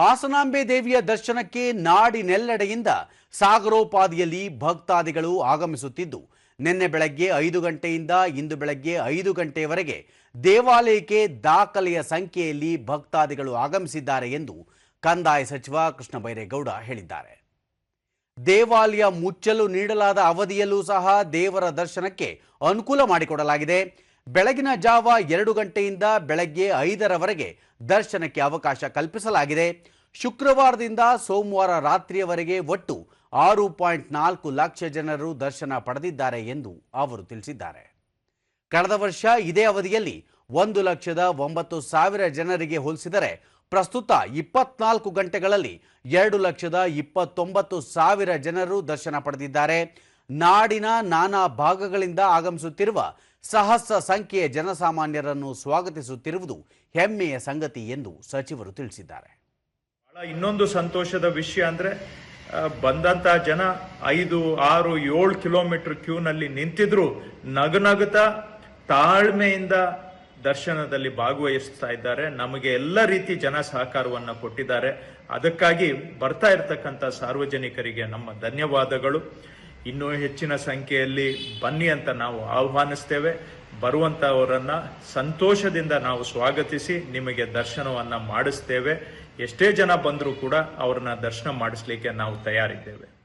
ಹಾಸನಾಂಬೆ ದೇವಿಯ ದರ್ಶನಕ್ಕೆ ನಾಡಿನೆಲ್ಲೆಡೆಯಿಂದ ಸಾಗರೋಪಾದಿಯಲ್ಲಿ ಭಕ್ತಾದಿಗಳು ಆಗಮಿಸುತ್ತಿದ್ದು, ನಿನ್ನೆ ಬೆಳಗ್ಗೆ ಐದು ಗಂಟೆಯಿಂದ ಇಂದು ಬೆಳಗ್ಗೆ ಐದು ಗಂಟೆಯವರೆಗೆ ದೇವಾಲಯಕ್ಕೆ ದಾಖಲೆಯ ಸಂಖ್ಯೆಯಲ್ಲಿ ಭಕ್ತಾದಿಗಳು ಆಗಮಿಸಿದ್ದಾರೆ ಎಂದು ಕಂದಾಯ ಸಚಿವ ಕೃಷ್ಣ ಬೈರೇಗೌಡ ಹೇಳಿದ್ದಾರೆ. ದೇವಾಲಯ ಮುಚ್ಚಲು ನೀಡಲಾದ ಅವಧಿಯಲ್ಲೂ ಸಹ ದೇವರ ದರ್ಶನಕ್ಕೆ ಅನುಕೂಲ ಮಾಡಿಕೊಡಲಾಗಿದೆ. ಬೆಳಗಿನ ಜಾವ ಎರಡು ಗಂಟೆಯಿಂದ ಬೆಳಗ್ಗೆ ಐದರವರೆಗೆ ದರ್ಶನಕ್ಕೆ ಅವಕಾಶ ಕಲ್ಪಿಸಲಾಗಿದೆ. ಶುಕ್ರವಾರದಿಂದ ಸೋಮವಾರ ರಾತ್ರಿಯವರೆಗೆ ಒಟ್ಟು ಆರು ಪಾಯಿಂಟ್ ನಾಲ್ಕು ಲಕ್ಷ ಜನರು ದರ್ಶನ ಪಡೆದಿದ್ದಾರೆ ಎಂದು ಅವರು ತಿಳಿಸಿದ್ದಾರೆ. ಕಳೆದ ವರ್ಷ ಇದೇ ಅವಧಿಯಲ್ಲಿ ಒಂದು ಲಕ್ಷದ ಒಂಬತ್ತು ಸಾವಿರ ಜನರಿಗೆ ಹೋಲಿಸಿದರೆ ಪ್ರಸ್ತುತ ಇಪ್ಪತ್ನಾಲ್ಕು ಗಂಟೆಗಳಲ್ಲಿ ಎರಡು ಲಕ್ಷದ ಇಪ್ಪತ್ತೊಂಬತ್ತು ಸಾವಿರ ಜನರು ದರ್ಶನ ಪಡೆದಿದ್ದಾರೆ. ನಾಡಿನ ನಾನಾ ಭಾಗಗಳಿಂದ ಆಗಮಿಸುತ್ತಿರುವ ಸಹಸ್ರ ಸಂಖ್ಯೆಯ ಜನಸಾಮಾನ್ಯರನ್ನು ಸ್ವಾಗತಿಸುತ್ತಿರುವುದು ಹೆಮ್ಮೆಯ ಸಂಗತಿ ಎಂದು ಸಚಿವರು ತಿಳಿಸಿದ್ದಾರೆ. ಬಹಳ ಇನ್ನೊಂದು ಸಂತೋಷದ ವಿಷಯ ಅಂದ್ರೆ ಬಂದಂತ ಜನ ಐದು, ಆರು, ಏಳು ಕಿಲೋಮೀಟರ್ ಕ್ಯೂನಲ್ಲಿ ನಿಂತಿದ್ರು, ನಗನಗುತ್ತಾ ತಾಳ್ಮೆಯಿಂದ ದರ್ಶನದಲ್ಲಿ ಭಾಗವಹಿಸ್ತಾ ಇದ್ದಾರೆ. ನಮಗೆ ಎಲ್ಲ ರೀತಿ ಜನ ಸಹಕಾರವನ್ನು ಕೊಟ್ಟಿದ್ದಾರೆ. ಅದಕ್ಕಾಗಿ ಬರ್ತಾ ಇರತಕ್ಕಂತ ಸಾರ್ವಜನಿಕರಿಗೆ ನಮ್ಮ ಧನ್ಯವಾದಗಳು. ಇನ್ನೂ ಹೆಚ್ಚಿನ ಸಂಖ್ಯೆಯಲ್ಲಿ ಬನ್ನಿ ಅಂತ ನಾವು ಆಹ್ವಾನಿಸ್ತೇವೆ. ಬರುವಂತವರನ್ನ ಸಂತೋಷದಿಂದ ನಾವು ಸ್ವಾಗತಿಸಿ ನಿಮಗೆ ದರ್ಶನವನ್ನ ಮಾಡಿಸ್ತೇವೆ. ಎಷ್ಟೇ ಜನ ಬಂದರೂ ಕೂಡ ಅವ್ರನ್ನ ದರ್ಶನ ಮಾಡಿಸ್ಲಿಕ್ಕೆ ನಾವು ತಯಾರಿದ್ದೇವೆ.